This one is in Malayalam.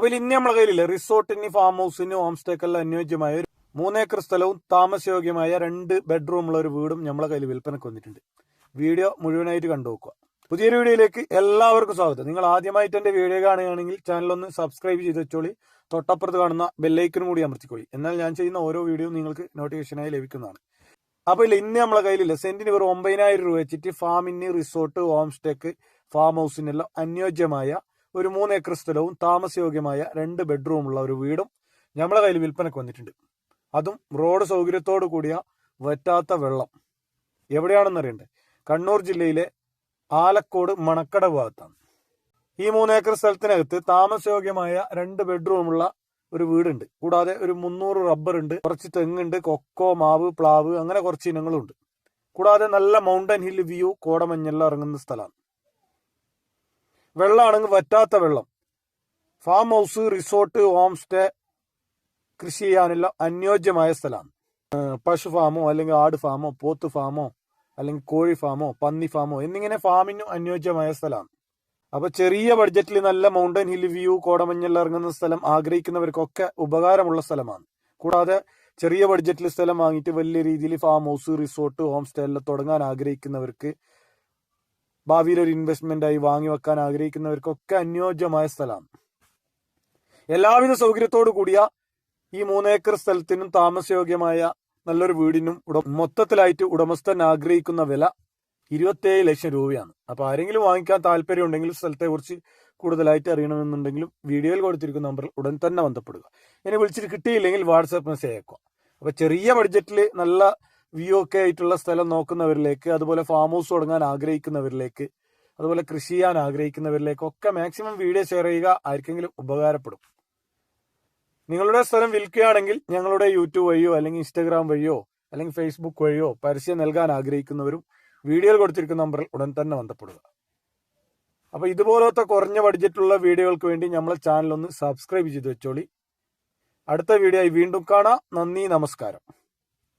അപ്പൊ ഇതിൽ നമ്മളെ കയ്യിലില്ല. റിസോർട്ടിന് ഫാം ഹൗസിന് ഹോം സ്റ്റേക്കെല്ലാം അനുയോജ്യമായ ഒരു മൂന്നേക്കർ സ്ഥലവും താമസയോഗ്യമായ രണ്ട് ബെഡ്റൂം ഉള്ള ഒരു വീടും നമ്മളെ കയ്യിൽ വിൽപ്പനക്ക് വന്നിട്ടുണ്ട്. വീഡിയോ മുഴുവനായിട്ട് കണ്ടു നോക്കുക. പുതിയൊരു വീഡിയോയിലേക്ക് എല്ലാവർക്കും സ്വാഗതം. നിങ്ങൾ ആദ്യമായിട്ട് എന്റെ വീഡിയോ കാണുകയാണെങ്കിൽ ചാനൽ ഒന്ന് സബ്സ്ക്രൈബ് ചെയ്ത് വെച്ചോളി. തൊട്ടപ്പുറത്ത് കാണുന്ന ബെല്ലൈക്കനും കൂടി അമർത്തിക്കോളി. എന്നാൽ ഞാൻ ചെയ്യുന്ന ഓരോ വീഡിയോ നിങ്ങൾക്ക് നോട്ടിഫിക്കേഷനായി ലഭിക്കുന്നതാണ്. അപ്പൊ ഇല്ല ഇന്ന് നമ്മളെ കയ്യിലില്ല. സെന്റിന് വെറും ഒമ്പതിനായിരം രൂപ വെച്ചിട്ട് ഫാമിന് റിസോർട്ട് ഹോം സ്റ്റേക്ക് ഫാം ഹൗസിനെല്ലാം അനുയോജ്യമായ ഒരു മൂന്ന് ഏക്കർ സ്ഥലവും താമസയോഗ്യമായ രണ്ട് ബെഡ്റൂം ഉള്ള ഒരു വീടും നമ്മളെ കയ്യിൽ വിൽപ്പനക്ക് വന്നിട്ടുണ്ട്. അതും റോഡ് സൗകര്യത്തോടു കൂടിയ വറ്റാത്ത വെള്ളം. എവിടെയാണെന്ന് അറിയണ്ടേ? കണ്ണൂർ ജില്ലയിലെ ആലക്കോട് മണക്കട ഭാഗത്താണ്. ഈ മൂന്ന് ഏക്കർ സ്ഥലത്തിനകത്ത് താമസയോഗ്യമായ രണ്ട് ബെഡ്റൂമുള്ള ഒരു വീടുണ്ട്. കൂടാതെ ഒരു മുന്നൂറ് റബ്ബർ ഉണ്ട് കുറച്ച് തെങ്ങുണ്ട് കൊക്കോ മാവ് പ്ലാവ് അങ്ങനെ കുറച്ച് ഇനങ്ങളുണ്ട്. കൂടാതെ നല്ല മൗണ്ടൻ ഹിൽ വ്യൂ കോടമഞ്ഞെല്ലാം ഇറങ്ങുന്ന സ്ഥലമാണ്. വെള്ളമാണെങ്കിൽ വറ്റാത്ത വെള്ളം. Farm house resort home stay കൃഷി ചെയ്യാനുള്ള അനുയോജ്യമായ സ്ഥലമാണ് പശു ഫാമോ അല്ലെങ്കിൽ ആട് ഫാമോ പോത്ത് ഫാമോ അല്ലെങ്കിൽ കോഴി ഫാമോ പന്നി ഫാമോ എന്നിങ്ങനെ ഫാമിനും അനുയോജ്യമായ സ്ഥലമാണ് അപ്പൊ ചെറിയ ബഡ്ജറ്റിൽ നല്ല മൗണ്ടൻ ഹിൽ വ്യൂ കോടമഞ്ഞെല്ലാം ഇറങ്ങുന്ന സ്ഥലം ആഗ്രഹിക്കുന്നവർക്കൊക്കെ ഉപകാരമുള്ള സ്ഥലമാണ്. കൂടാതെ ചെറിയ ബഡ്ജറ്റിൽ സ്ഥലം വാങ്ങിയിട്ട് വലിയ രീതിയിൽ farm house resort home stay എല്ലാം തുടങ്ങാൻ ആഗ്രഹിക്കുന്നവർക്ക് ഭാവിയിൽ ഒരു ഇൻവെസ്റ്റ്മെന്റ് ആയി വാങ്ങി വെക്കാൻ ആഗ്രഹിക്കുന്നവർക്കൊക്കെ അനുയോജ്യമായ സ്ഥലമാണ് എല്ലാവിധ സൗകര്യത്തോടു കൂടിയ ഈ മൂന്നേക്കർ സ്ഥലത്തിനും താമസയോഗ്യമായ നല്ലൊരു വീടിനും മൊത്തത്തിലായിട്ട് ഉടമസ്ഥൻ ആഗ്രഹിക്കുന്ന വില ഇരുപത്തേഴ് ലക്ഷം രൂപയാണ്. അപ്പൊ ആരെങ്കിലും വാങ്ങിക്കാൻ താല്പര്യം ഉണ്ടെങ്കിൽ സ്ഥലത്തെ കുറിച്ച് കൂടുതലായിട്ട് അറിയണമെന്നുണ്ടെങ്കിലും വീഡിയോയിൽ കൊടുത്തിരിക്കുന്ന നമ്പറിൽ ഉടൻ തന്നെ ബന്ധപ്പെടുക. ഇനി വിളിച്ചിട്ട് കിട്ടിയില്ലെങ്കിൽ വാട്സാപ്പ് മെസ്സേജ് അയക്കുക. അപ്പൊ ചെറിയ ബഡ്ജറ്റിൽ നല്ല വ്യൂ ഒക്കെ ആയിട്ടുള്ള സ്ഥലം നോക്കുന്നവരിലേക്ക് അതുപോലെ ഫാം ഹൗസ് തുടങ്ങാൻ ആഗ്രഹിക്കുന്നവരിലേക്ക് അതുപോലെ കൃഷി ചെയ്യാൻ ആഗ്രഹിക്കുന്നവരിലേക്ക് ഒക്കെ മാക്സിമം വീഡിയോ ഷെയർ ചെയ്യുക ആർക്കെങ്കിലും ഉപകാരപ്പെടും. നിങ്ങളുടെ സ്ഥലം വിൽക്കുകയാണെങ്കിൽ ഞങ്ങളുടെ യൂട്യൂബ് വഴിയോ അല്ലെങ്കിൽ ഇൻസ്റ്റാഗ്രാം വഴിയോ അല്ലെങ്കിൽ ഫേസ്ബുക്ക് വഴിയോ പരസ്യം നൽകാൻ ആഗ്രഹിക്കുന്നവരും വീഡിയോയിൽ കൊടുത്തിരിക്കുന്ന നമ്പറിൽ ഉടൻ തന്നെ ബന്ധപ്പെടുക. അപ്പൊ ഇതുപോലത്തെ കുറഞ്ഞ ബഡ്ജറ്റുള്ള വീഡിയോകൾക്ക് വേണ്ടി നമ്മളെ ചാനൽ ഒന്ന് സബ്സ്ക്രൈബ് ചെയ്ത് വെച്ചോളി. അടുത്ത വീഡിയോ വീണ്ടും കാണാം. നന്ദി നമസ്കാരം.